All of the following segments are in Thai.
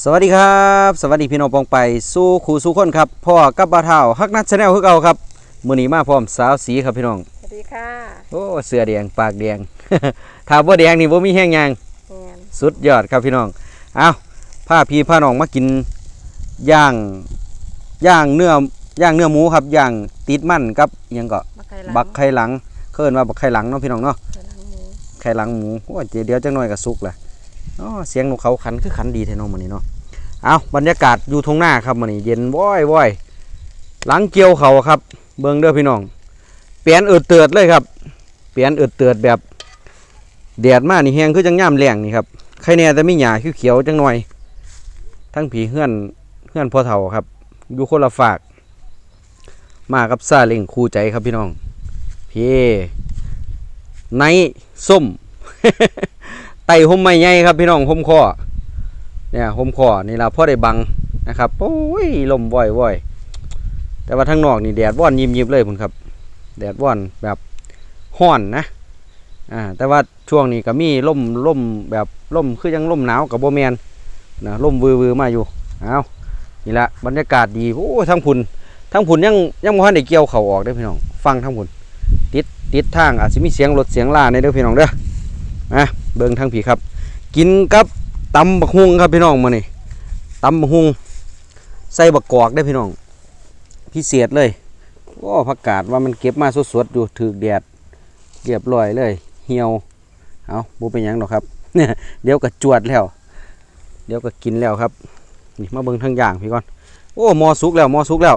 สวัสดีครับ สวัสดีพี่น้องปองไปสู้ขู่สู้คนครับพ่อกับบ้าเท่าฮักนัดชาแนลคือเก่าครับมื้อนี้มาพร้อมสาวสีครับพี่น้องสวัสดีค่ะโอ้เสื้อแดงปากแดงถ้าบ่แดงนี่บ่มีแห้งยางแมนสุดยอดครับพี่น้องเอาพาพี่พาน้องมากินย่างย่างเนื้อย่างเนื้อหมูครับย่างติดมันกับอิหยังก็บักไข่หลังบักไข่หลังเคิ้นว่าบักไข่หลังเนาะพี่น้องเนาะไข่หลังหมูไข่หลังหมูโอ้ยเดี๋ยวจังหน่อยก็สุกละอ๋อ เสียงนกเขาขันคือขันดีแท้น้องมื้อนี้เนาะเอาบรรยากาศอยู่ทงหน้าครับมื้อนี้เย็นว้อยว้อยหลังเกี่ยวเขาครับ เบิ่งเด้อพี่น้อง เปลี่ยนเอิดเตือดเลยครับ เปลี่ยนเอิดเตือดแบบแดดมากนี่แฮงคือจังย่ามแรงนี่ครับใครแน่แต่มีหญ้าเขียวๆจังหน่อย ทั้งผีเฮื่อนเฮื่อนพอเฒ่าครับอยู่คนละฝาก มากับซาเล้งคู่ใจครับพี่น้องพี่ไนส้ม ไต่ห่มไม่ใหญ่ครับพี่น้องห่มคอเนี่ยห่มคอนี่ละพ่อได้บังนะครับโอ้ยลมว่อยว่อยแต่ว่าทางนอกนี่แดดว่อนยิบยิบเลยพุ่นครับ แดดว่อนแบบห้อนนะอ่าแต่ว่าช่วงนี้ก็มีลมลมแบบลมคือยังลมหนาวกับโบแมนนะลมวือวือมาอยู่เอานี่ละบรรยากาศดีโอ้ทั้งพุ่นทั้งพุ่นยังยังบ่ทันได้เกี่ยวเขาออกเด้พี่น้อง ฟังทั้งพุ่นติดติดทางอาจจะมีเสียงรถเสียงล่าในเด้อพี่น้องเด้ออะ เบิ่งทางผีครับ กินกับตำบักฮุงครับพี่น้องมานี่ตำบักฮุงใส่บักกอกได้อพี่น้อง พิเศษเลยโอ้ผักกาดว่ามันเก็บมาสดๆอยู่ถือแดดเรียบร้อยเลย เหี่ยวเอาบูเป็นหยังหรอกครับเนี่ยเดี๋ยวก็จวดแล้ว เดี๋ยวก็กินแล้วครับนี่มาเบิ่งทางอย่างพี่ก่อนโอ้หมอสุกแล้วหมอสุกแล้ว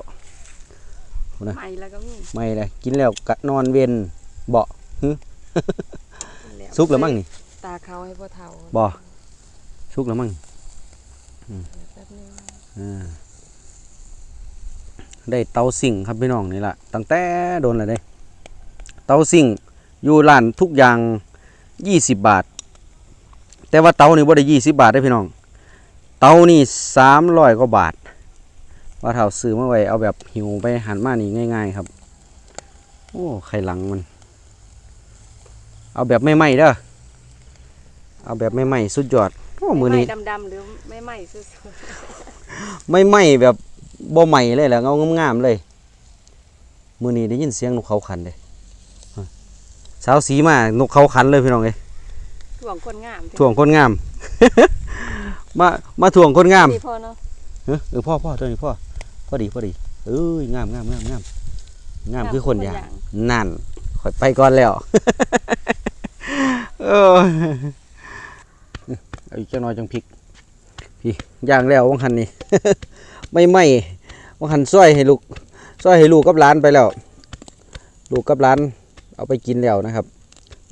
ใหม่แล้วก็มีไม่เลยกินแล้วกะนอนเวนเบาะซุกแล้วมั้งนี่ ตาเขาให้พ่อเฒ่าบ่ซุกแล้วมั้งแป๊บนึงอ่าได้เตาสิ่งครับพี่น้องนี่แหละตั้งแต่โดนอะไรได้ เตาสิ่งอยู่ร้านทุกอย่างยี่สิบบาท แต่ว่าเตานี่บ่ได้ยี่สิบบาทได้อพี่น้อง เตานี่สามร้อยกว่าบาท ว่าเท่าซื้อมาไว้เอาแบบหิวไปหันมานี่ง่ายๆครับ โอ้ไข่หลังมัน เอาแบบไม่ไหม้เด้อ เอาแบบไม่ไหม้สุดยอดโอ้มือนี้ไดำๆหรือไม่ไหม้สุดไม่ไหม้แบบบ่ไหม้เลยแหละเงางามๆเลย มือนี้ได้ยินเสียงนกเขาขันเลยสาวสีมานกเขาขันเลยพี่น้องเอ้ยๆถ่วงคนงามถ่วงคนงาม มามาถ่วงคนงามนี่พ่อเนาะเออเออพ่อพ่อตัวนี้พ่อพอดีพอดีเอ้ยงามงามงามงามงามคือคนอย่างนั่นขอยไปก่อนแล้วเออเอาอีกจังน้อยจังพริกพี่ย่างแล้ววังหันนี่ ไม่ไหมวังหันซ้อยให้ลูกซ้อยให้ลูกกับหลานไปแล้ว ลูกกับหลานเอาไปกินแล้วนะครับ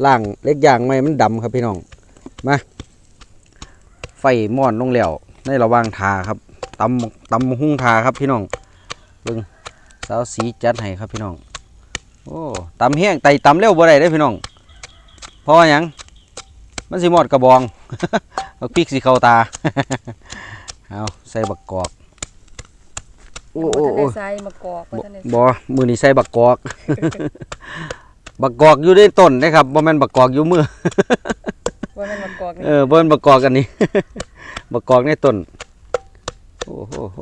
ล่างเล็กอย่างไม่มันดำครับพี่น้องมาไฟม่อนลงแล้วในระว่างทาครับตำตำหุ้งทาครับพี่น้องเบิ่งสาวสีจัดให้ครับพี่น้องโอ้ตำแห้งไต่ตำเร็วบ่ได้เด้พี่น้องเพราะว่าหยัง มันสิหมดกระบองบักพริกสิเข้าตา เอาใส่บักกอกโอ้โอ้โอ้โหโอ้ใส่มะกอกบ่ทันได้บอมือนี่ใส่บักกอก บักกอกอยู่ในต้นนะครับบ่แม่นบักกอกอยู่มือว่ามันมะกอกนี่เออบ่แม่นบักกอกอันนี้ บักกอกในต้น โอ้โหโห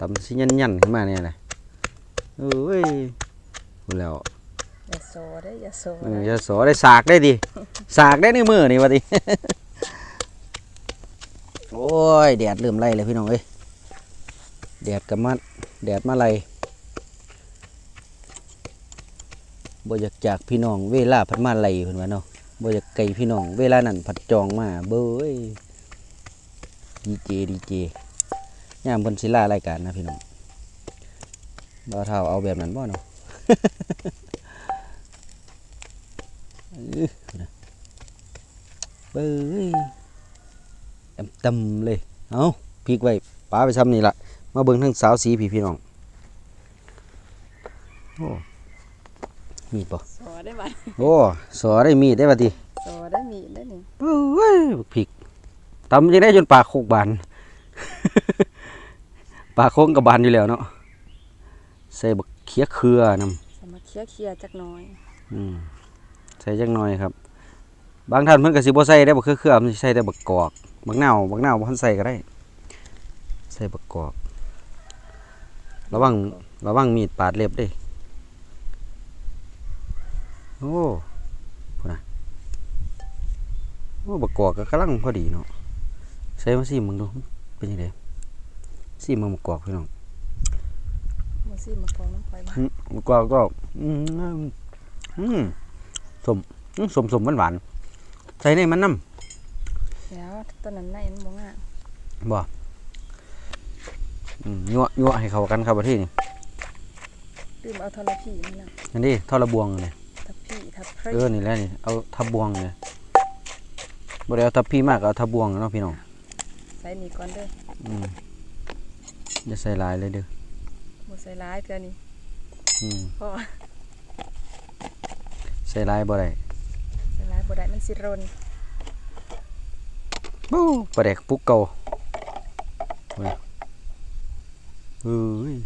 ตำสิยันยันๆขึ้นมาเนี่ยนะเอ้ยพูดแล้ว อย่าโซได้อย่าโซเออจะสได้สากได้ดิสากได้ในมือนี่วะดิ โอ้ยแดดเริ่มไล่เลยพี่น้องเอ้ยแดดกับมาแดดมาไล่บ่อยากจากพี่น้องเวลาพัดมาไล่เพิ่นว่าเนาะบ่อยากไกลพี่น้องเวลานั้นผัดจองมาเบ้ยดีเจดีเจย่ามเพิ่นสิลารายการนะพี่น้องบ่าวเท่าเอาแบบนั้นบ่เนาะ เบ้ยเต็มเต็มๆเลย เอาพริกไว้ป้าไปซ้ำนี่ละมาเบิ่งทั้งสาวสีพี่พี่น้องโอ้มีดป่โซได้บ่โอ้สอได้มีดได้ปะทีโซได้มีได้นี่เบ้ยบักพริกตำยังได้จนปากโคกบานปากโค้งกับบานอยู่แล้วเนาะใส่บักเขียเครือนำสมาเคลียร์เคลียร์จักหน่อย อืม ใส่จังหน่อยครับ บางท่านเพิ่นก็สิบ่ใส่ได้บ่คือเครือๆมันสิใส่แต่บักกอกบักนาวบักนาวบ่ทันใส่ก็ได้ ใส่ประกอบระวังระวังมีดปาดเล็บเด้โอ้พุ่นนะโอ้ประกอบก็กำลังพอดีเนาะใส่มาสิมึงดูเป็นยังไงสิมึงประกอบพี่น้องมาซี่มากองน้ำไฟมาอืมประกอบก็อืมอืม สมอืมสมสมหวานหวานๆใส่ในมันน้ำแล้วต้นนั้นในมันบ่งามบ่อืมยั่วยั่วให้เข้ากันครับประเทศนี้ลืมเอาทรพีมันน่ะอันนี้ทอระบวงเลยทับพี่ทับพริเออนี่แหละนี่เอาทับบวงเลยบ่ได้เอาทับพี่มากเอาทับบวงเนาะพี่น้องใส่นี่ก่อนเด้ออืมอย่าใส่หลายเลยเด้อบ่ใส่ร้ายเทื่อนี้อืมเพราะว่าใส่หลายบ่ได้ใส่ร้ายบ่ได้มันสิรนปู้ปลาแดกปุกเก่าเว้ยเฮ้ย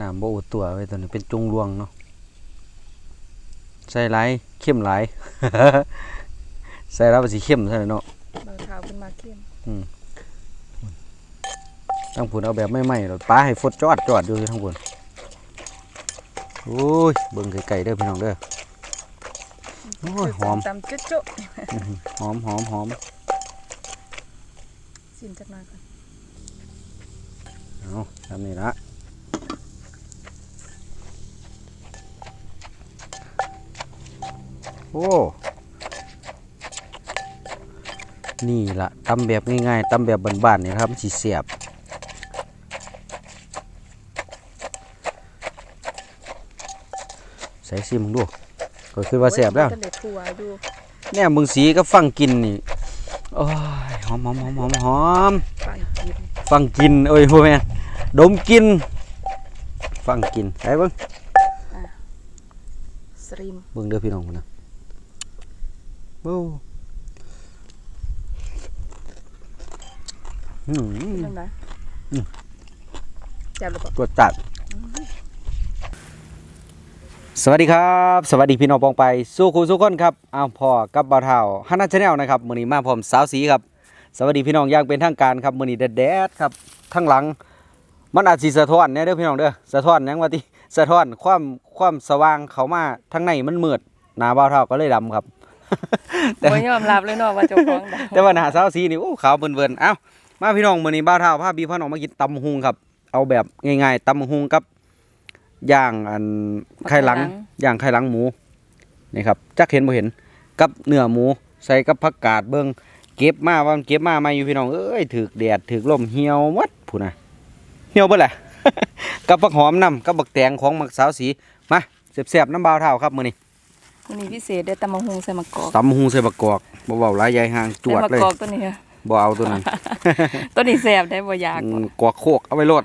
น้ำบ่อุดตัวไว้ตอนนี้เป็นจุงรวงเนาะใส่หลายเข้มหลาย ใส่แล้วมันสิเข้มซะแล้วเนาะเบาเท้าขึ้นมาเข้มทั้งผุนเอาแบบไม่ไหม้หรอกปลาให้ฟดจอดจอดอยู่ทั้งผุน โอ้ยเบิ่งไก่ๆเด้อพี่น้องเด้อโอ้ยหอมตำจุ๊ะหอมหอมหอมๆชิมจักหน่อยก่อนเอาทำนี่ละโอ้ นี่ละตำแบบง่ายๆตำแบบบ้านๆนี่นะครับมันสิเสียบ ใส่ซิมึงดูก็คือว่าเสียบแล้วโอ้ยมันจะเด็ดถั่วอยู่เนี่ยมึงสีก็ฟังกินนี่โอ้ยหอมหอมหอมหอมหอมปานกินฟังกินเอ้ยพ่อแม่นดมกิน ฟังกินไปเบิ่งสรีมเบิ่งเด้อพี่น้องพุ่นนะโอ้อืมเรื่องไหนอืมแซ่บหรือเปล่าตรวจจัด สวัสดีครับ สวัสดีพี่น้องปองไปสู้ครูสู้คนครับอ้าวพ่อกับบ่าวเท่าฮันนัชแนลนะครับมื้อนี้มาพร้อมสาวสีครับสวัสดีพี่น้องอย่างเป็นทางการครับมื้อนี้แดดๆครับทั้งหลัง มันอาจสิสะท้อนแหน่เด้อพี่น้องเด้อสะท้อนหยังว่าติสะท้อนความความสว่างเข้ามาทั้งในมันมืดหน้าบ่าวเท่าก็เลยดำครับแต่บ่ยอมรับเลยเนาะว่าเจ้าของดาวแต่ว่าหน้าสาวสีนี่โอ้ขาวเบิ่นๆเอ้ามาพี่น้องมื้อนี้บ่าวเท่าพาพี่พ่อน้องมากินตำบักหุงครับเอาแบบง่ายๆตำบักหุงกับ ย่างอันไข่หลัง ย่างไข่หลังหมูนี่ครับจักเห็นบ่เห็นกับเนื้อหมูใส่กับผักกาดเบิ่งเก็บมาว่ามันเก็บมาใหม่อยู่พี่น้องเอ้ยถึกแดดถึกลมเหี่ยวหมดพุ่นน่ะเหี่ยวเบิดแหละกับผักหอมนํกับบักแตงของมักสาวสีมาแซ่บๆน้ำบ่าวเท่าครับมื้อนี้มื้อนี้พิเศษได้ตำบักหุ่งใส่มะกอกตำบักหุงใส่บักกอกบ่เว้าหลายยายห่างจวดใส่เลยมะกอกตัวนี้ค่ะบ่เอาตัวนั้นตัวนี้แซ่บได้บ่อยากอืมกวกโคกเอาไว้โลด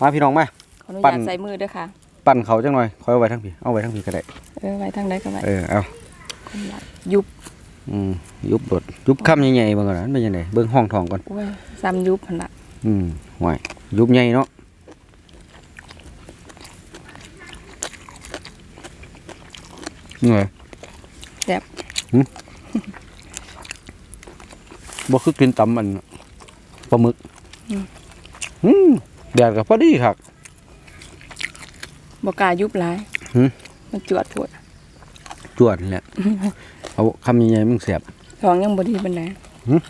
มาพี่น้องมา ขออนุปั่ญานตใส่มือด้วยค่ะ ปั่นเขาจังหน่อยคอยเอาไว้ทั้งพี่เอาไว้ทั้งพี่ก็ได้เออไว้ทางใดก็ไว้เออเอาคนละยุบอืมยุบโดดยุบคำใหญ่ๆเบิ่งก่อนนะมันเป็นยังไงเบิ่งห้องทองก่อน โอ้ยซ้ำยุบหั่นล่ะอืมห่วยยุบใหญ่เนาะเหนื่อยแซ่บบ่คือกินตำมันปลาหมึกอืมแดดก็พอดีครับ บ่กล้ายุบหลายหืมมันจวดโพดจวดนี่แหละเอาคำใหญ่ๆมึงเสียบ ท้องยังบ่ดีปานใดหืม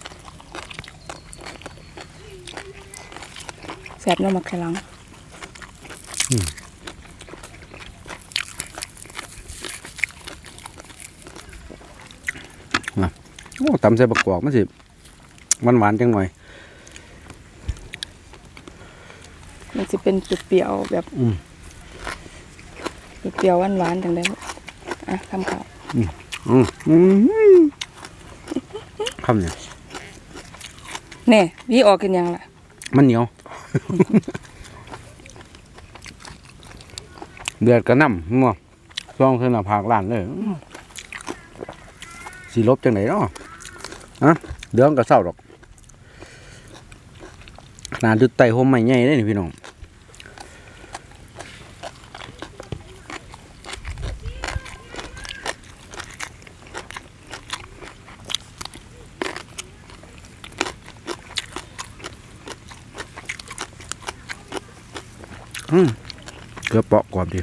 แซ่บเนาะมักไข่หลังโอ้ตำใส่บักกอกมันสิมันหวานๆจังหน่อย มันสิเป็นเปรี้ยวๆแบบอืม เปรี้ยวๆหวานๆจังได๋อะคำข้าวอืมอืมคำเนี่ยแน่วีออกกินยังล่ะ มันเหนียว เดือดกระหน่ำมั่วช่องขึ้นหน้าผากล้านเลยอื้อสีลบจังไหนเนาะฮะเดืองกระเศร้าดอกขนาดดึกไต่โฮมใหม่ใหญ่เลยนี่พี่น้อง อืม เกลือเปาะก่อนดิ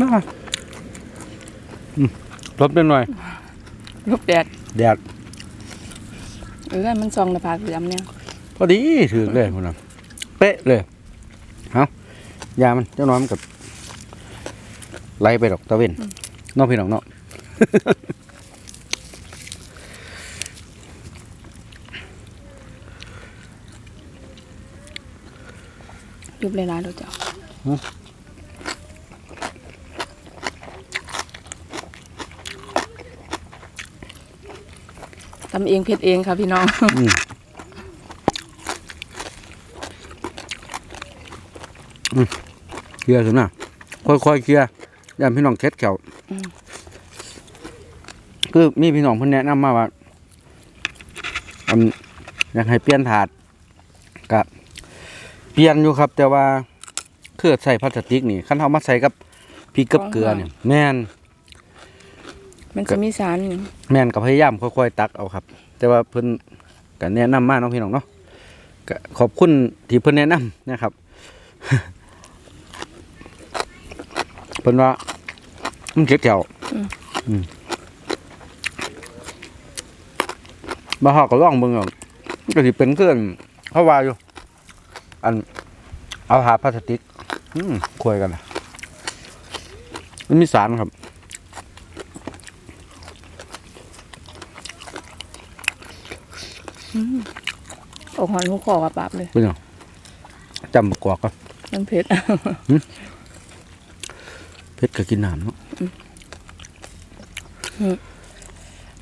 น่าอืมรสเป็นหน่อยลูกแดด แดดเออมันซองหน้าผากเหลือมเนี่ย พอดีถือเลยคุณน่ะเป๊ะเลยเอา ยามันเจ้าน้อยมันกับไล่ไปดอกตะเวนนอกพี่น้องเนาะยุบเลยนะเราจะทำเองเผ็ดเองค่ะพี่น้องอืมอืม เคลียร์ขึ้นนะค่อยๆเคลียร์ยามพี่น้องเคล็ดแขวอืมคือมีพี่น้องเพิ่นแนะนำมาว่าอันอยากให้เปลี่ยนถาดกับเปลี่ยนอยู่ครับ แต่ว่าเครือใส่พลาสติกนี่คันเฮามาใส่กับพริกกับเกลือเนี่ยแม่นมันจะมีสารแม่นก็พยายามค่อยๆตักเอาครับ แต่ว่าเพิ่นก็แนะนำมาเน้องพี่น้องเนาะก็ขอบคุณที่เพิ่นแนะนำนะครับ เพิ่นว่ามันเก็บแถวอืมบ่ฮอดก็ลองเบิ่งเอามันก็สิเป็นคืออันเขาว่าอยู่ อัน เอาหาพลาสติก อืมคุยกันนะมันมีสารครับออกหอนหูคอกับปาบเลยเป็นหยังจำบกวอกก็มันเผ็ด เพชรก็กินน้ำเนาะ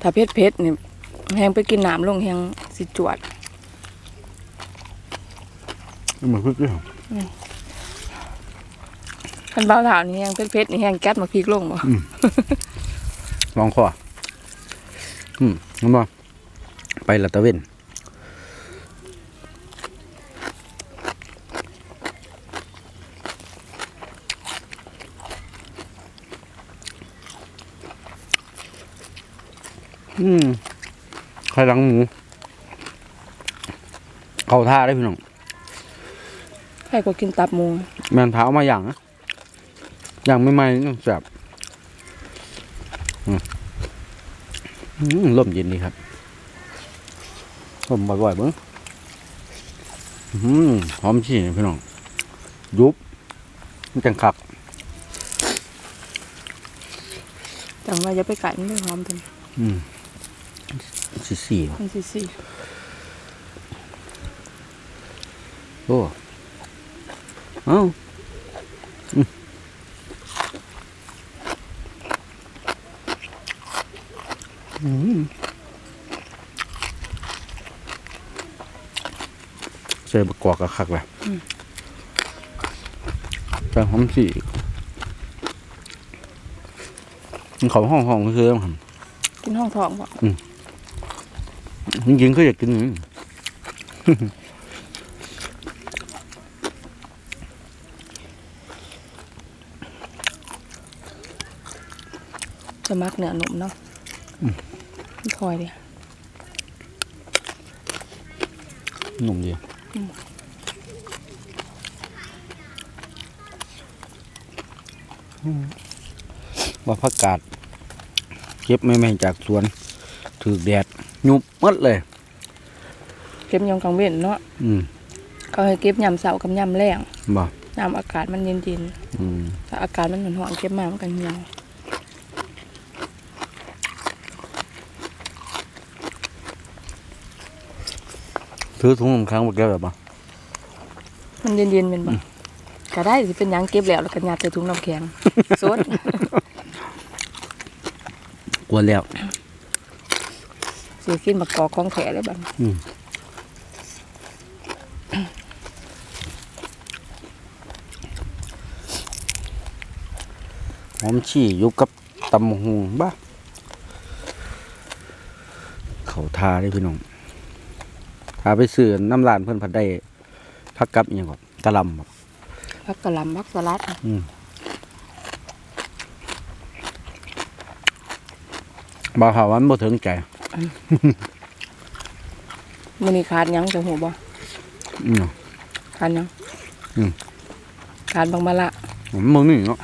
ถ้าเผ็ดเผ็ดนี่แหงไปกินน้ำลงแหงสิจวดมันเหมือนพริกเลยคันเบาถาวนี่แหงเผ็ดเผ็ดนี่แหงแก๊สมาพริกลงบ่ลองคออืมงั้นบ่ไปละตะเวนอืม ไข่หลังหมู เข้าท่าได้พี่น้องใครก็กินตับหมู แมนเท้ามาอย่างนะอย่างไม่ไม่ๆนี่แสบอืมอืมลมเย็นดีครับลมบ่อยๆเบิ้งอืมหอมฉี่พี่น้อง ยุบมันจังคักจังว่าจะไปไก่มันไม่หอมถึงอืม สี่สี่มันสิสิโอ้เอ้าอืมอืมใส่บะกอกกะคักแหละแต่หอมสี่มันเขาห้องห้องๆคือๆครับกินห้องทองบ่ จริงๆก็อยากกินอย่างนี้จะมักเนื้อหนุ่มเนาะมันคอยดิหนุ่มดีว่าผักกาดเก็บไม่ไม่ๆจากสวนถือแดด ยุบหมดเลย เก็บยองกลางเว้นเนาะอืมเขาให้เก็บยามเสาร์กับยามแรงบ่ยามอากาศมันเย็นอืมๆถ้าอากาศมันร้อนๆเก็บมามันก็เหี่ยวซื้อถุงน้ำค้างมาแก้วแบบบ่ มันเย็นๆเป็นบ่ก็ได้สิเป็นหยังเก็บแล้วแล้วก็ยัดใส่ถุงน้ำแข็งสดกลัวแล้ว สิกินบักกอกของแท้เลยบัดนี้อืมหอมฉี่ยุบกับตำบักหุงบ้าเขาทาได้พี่น้องทาไปซื้อน้ำลานเพิ่นผัดได้พักกับอหย่างก่อนกะหลำบ่ผักกะหล่ำผักสลัดอืมบ่าวเขาวันบ่ถึงใจ มื้อนี้ขาดหยังจะหูบ่อืมขาดหยังอืมขาดบางมะละมันบ่มีเนาะ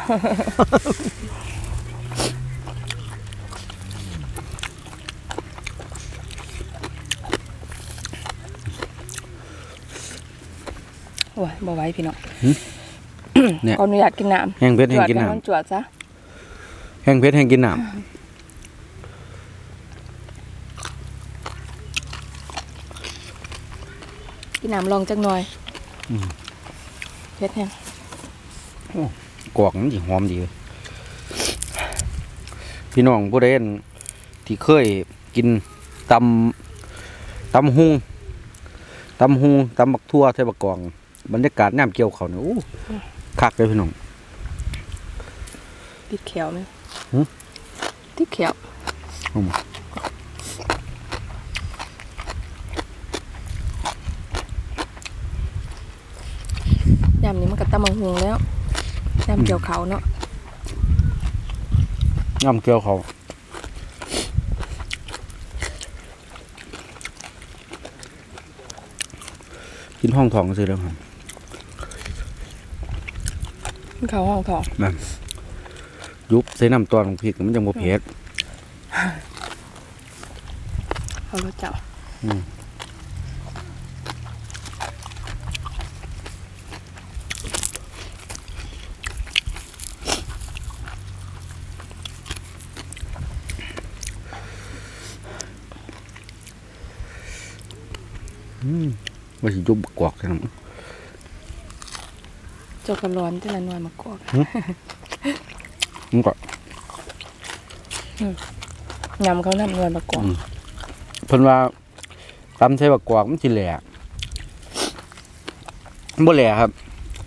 โอ้ยบ่ไหวพี่น้องเนี่ยขออนุญาตกินน้ำแห้งเพชรจแห้งวดกินกัน้มันจวดซะำแห้งเพชรแห้งกินน้กิ นน้ำลองจักหน่อยเผ็ดแฮงำกอกมันสิหอมดีเลยพี่น้องผู้ใดเห็นที่เคยกินตำตำหุงตำหุงตำบักทั่วใส่บักกอง บรรยากาศน้ำเกี่ยวเขาเนี่ยโอ้คักเลยพี่น้อง ติดแขวไหมหึ ติดแขวอืม ยำนี้มันก็ตำมังหงแล้วยำเกี่ยวเขาเนาะน้ำเกี่ยวเขากินห้องทองซื้อแล้วครับเขาห้องทองยุบใส่น้ำตอนของพริกมันจะบ่เผ็ดเขารถเจ้า อืม ว่าสิยุบกวอกใช่ไหมเจ้ากระร้อนแต่ละหน่วยมากอกมันก็ยำเขานำหน่วยมากอกเพิ่นว่าตำใส่บักกวอกมันสิแหล่มันบ่แหล่ครับ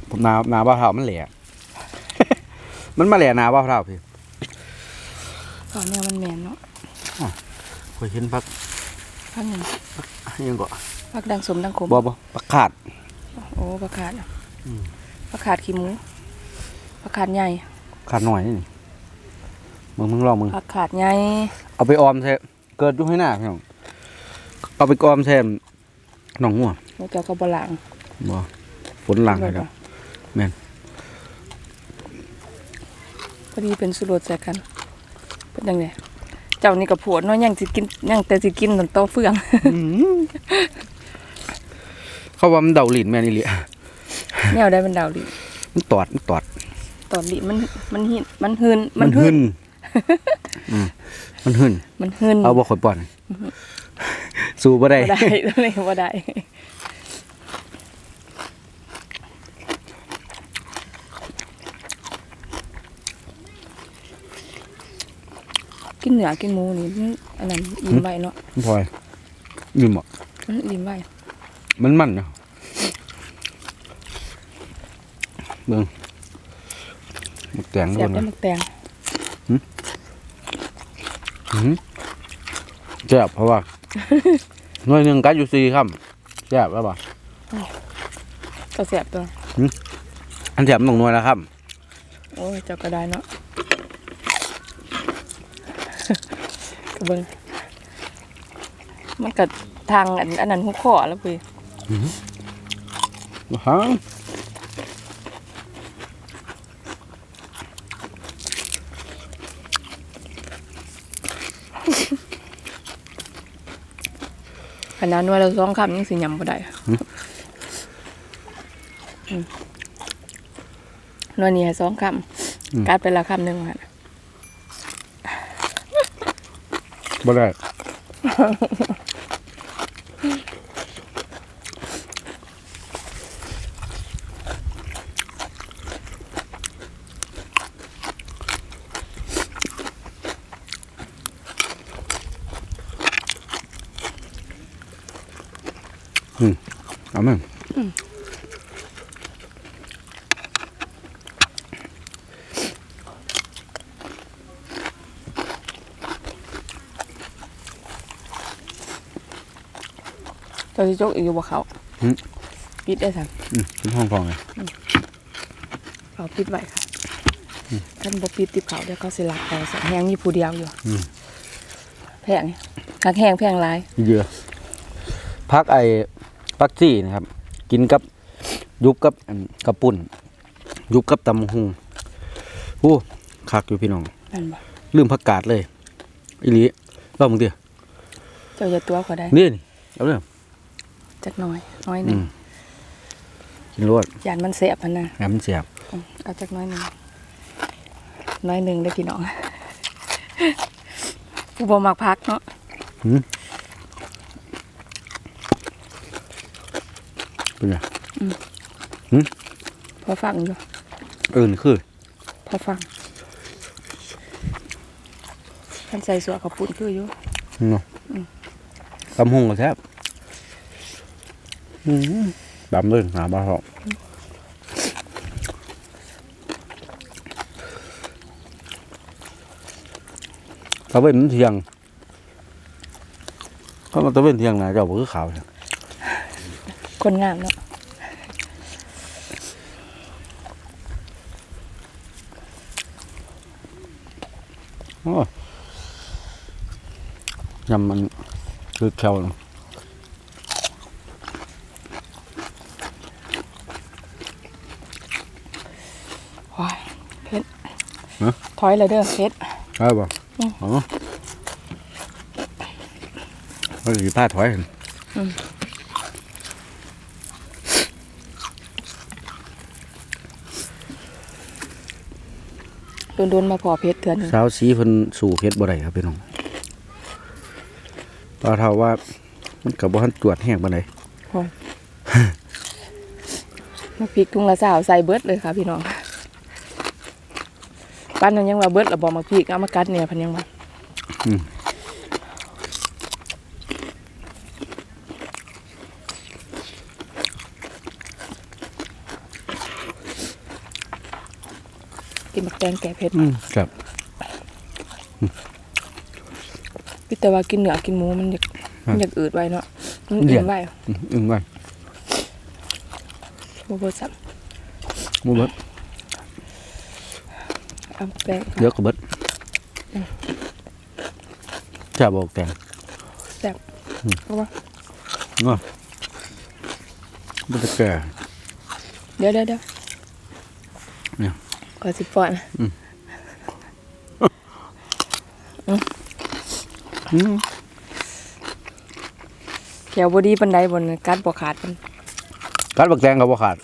ผมนานาบ้าวเท่ามันแหล่มันมาแหล่นาบ้าวเท่าพี่ตอนนี้มันแมนเนาะเคยเห็นพักพักหนึ่งยังก็ พักดังสมดังขมบ่บ่ปักขาด โอ้ประขาดอะอืมประขาดขี้หมูประขาดใหญ่ขาดหน่อยนี่นี่มึงมึงลองมึงประขาดใหญ่เอาไปออมแท้เกิดอยู่ให้หน้าพี่น้องเอาไปออมแท้หนองหัวแล้วเจ้าก็บหลังบ่ฝนหลังให้ครับ แม่น พอดีเป็นสุรสใส่กันเป็นยังไงเจ้านี่กับผัวเนาะยังสิกินยังแต่สิกินตอนโตเฟือง เขาว่ามันเดาหลินแม่นี่เลยแนวได้เป็นดาวดิมันตอดมันตอด ตอนดิมันมันหินมันหืนมันหึหืนนอืมมันหึนมันหืนเอาบ่ข่อยป่อน สู้บ่ได้บ่ได้ตอนนี้บ่ได้กินเนื้อกินหมูนี่มันอันนั้นอิ่มไว้เนาะพลอยยืมบ่มันอิ่มไว้ มันมันนะเบิ่งหมึกแตงเสียเบิ่บงได้นะหมักแตงอื้อหือแซ่บเพราะว่า หน่วยหนึงกัดอยู่4ค่ำแซ่บแล้วบ่ก็เสียบตัว อันแซ่บต้องหน่วยแล้วครับ โอ้ยเจ้าก็ได้เนาะก็เบิ่งมันก็ทางอันอันนั้นหุกข้อแล้วเว้ยฮะขนาดหน่วยละสองคำยังสิยำบ่ได้อืมหน่วยนี้ให้สองคำกัดไปละคำหนึ่งค่ะบ่ได้อืม เอามั้งเจ้าสิจกอีกอยู่บ่เขาปิดได้สั่งอืมเป็นห้องทองเลยเขาปิดไว้ค่ะท่านบ่ปิดติบเขาเดี๋ยวเขาสิลักเอาสักแห้งมีผู้เดียวอยู่อืมแพงหักแห้งแพงหลายเยอะพักไอ้ พักซี่นะครับ กินกับยุบกับอันกับปุ่น ยุบกับตำบักหุงโอ้คักอยู่พี่น้องนั่นบ่ลืมผักกาดเลยอีหลีรอบมึงเดียวเจ้าอย่าตัวก็ได้นี่นี่เอาเลยจักหน่อยน้อยหนึอืงมกินรวดยานมันแสบพันนะน้ำมันเสียบอืมเอาจักน้อยหนึงน้อยหนึงได้อพี่น้องผู้บ่มักพักเนาะ หืม เป็นไงพอฟังอยู่อื่นคือ พอฟังท่านใส่สัวข้าวปุ้นคืออยู่เนาะตำหุงก็แซ่บอืมดำเลยหาบ้าหรอกตะเวนมันเที่ยงก็มาตะเวนเที่ยงนะเจ้าบ่คือขาวเนี่ย คนงามเนาะโอ้ยำมันคือแควเนาะว้ายเพชรถอยเลยเด้อเพชรใช่ป่ะอืมอ๋อเขาอยู่ใต้ถอยเห็ โดนๆมาพอเพชรเถื่อนหนึ่งสาวสีเพิ่นสู่เพชรบ่ได้ครับพี่น้องตาเท่าว่ามันกับบ่ทันตรวจแห้งปานใดพอมาพริกทุ่งละสาวใส่เบิดเลยค่ะพี่น้องปั้นนั้นยังว่าเบิดแล้วบอกมาพริกเอามากัดเนี่ยพันยังว่าอืม กินบักแตงแก่เผ็ดอืมครับพี่แต่ว่ากินเนื้อกินหมูมันอยากมันอยากอืดไว้เนาะมันอิ่มไว้อืมอึ้งไว้บ่เบิดซ้บ่เบิดำเอาแป้งเดี๋ยวก็เบิดจะบอกแต่งแซ่บเพราะว่าเนาะบ่ได้แก่เดี๋ยวเดี๋ยวเดี๋ยวเนี่ย ก่อนสิป้อนอืมแขวบ่ดีปานใดบนกัดบ่ขาดมันกัดบักแตงก็บ่ขาด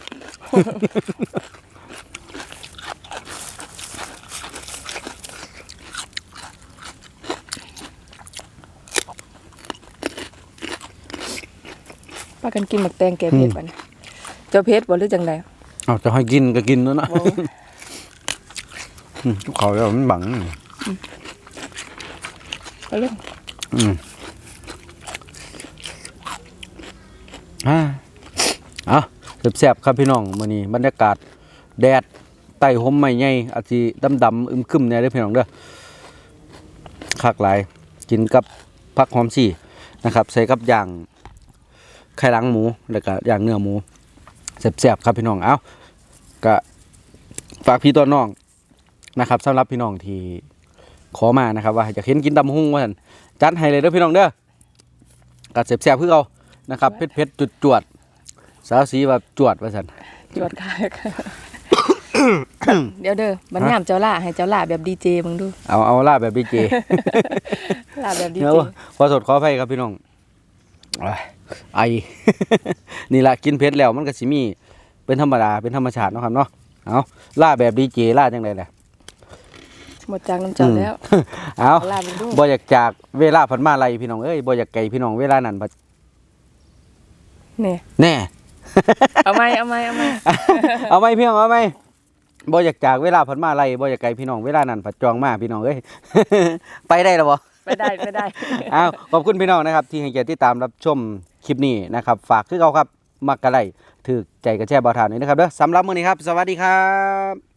พากันกินบักแตงแก่เผ็ดบัดนี้เจ้าเผ็ดบ่หรือจังไดเอาจะให้กินก็กินแล้วนะโอ้อืม ทุกเขาแล้วมันบังเอาเรื่องอืมอ่าเอาแซ่บๆครับพี่น้องมื้อนี้บรรยากาศแดดใต้ห่มไม้ใหญ่อาจสิดำๆอึมครึมแหน่เด้อพี่น้องเด้อคักหลายกินกับผักหอมสี่นะครับ ใส่กับย่างไข่หลังหมูแล้วก็ย่างเนื้อหมูแซ่บๆครับพี่น้องเอ้าก็ฝากพี่ตัวน้อง นะครับสำหรับพี่น้องที่ขอมานะครับ ว่าอยากเห็นกินตำหุ่งว่าซั่นจัดให้เลยเด้อพี่น้องเด้อก็แซ่บๆคือเก่านะครับเผ็ดๆจุดๆสาวสีแบบจวดว่าซั่น จวดค่ะ เดี๋ยวเด้อบันยามเจ้าล่าให้เจ้าล่าแบบดีเจมึงดูเอาเอาลาบแบบดีเจ ล่าแบบดีเดี๋ยเจวขอสดขอไฟครับพี่น้องโอ้ยไอ นี่ละกินเผ็ดแล้วมันก็สิมี เป็นธรรมดาเป็นธรรมชาติเนาะครับเนาะเอาล่าแบบดีเจล่าจังไดแหละ หมดจากน้ำเจ้าแล้ว เอาเอาล่ามึงดูบ่อยากจากเวลาผันมาไล่พี่น้องเอ้ยบ่อยากไกลพี่น้องเวลานั้นบัดเนี่ยแน่เอาไหมเอาไหมเอาไหมเอาไหมพี่น้องเอาไหมบ่อยากจากเวลาผันมาไล่บ่อยากไกลพี่น้องเวลานั้นผัดจองมาพี่น้องเอ้ยไปได้แล้วบ่ไปได้ไปได้อ้าวขอบคุณพี่น้องนะครับ ที่ให้เกียรติติดตามรับชมคลิปนี้นะครับ ฝากคือเขาครับมักกะไลถือใจกระแช่บอทานนี้นะครับเด้อสำหรับมื้อนี้ครับ สวัสดีครับ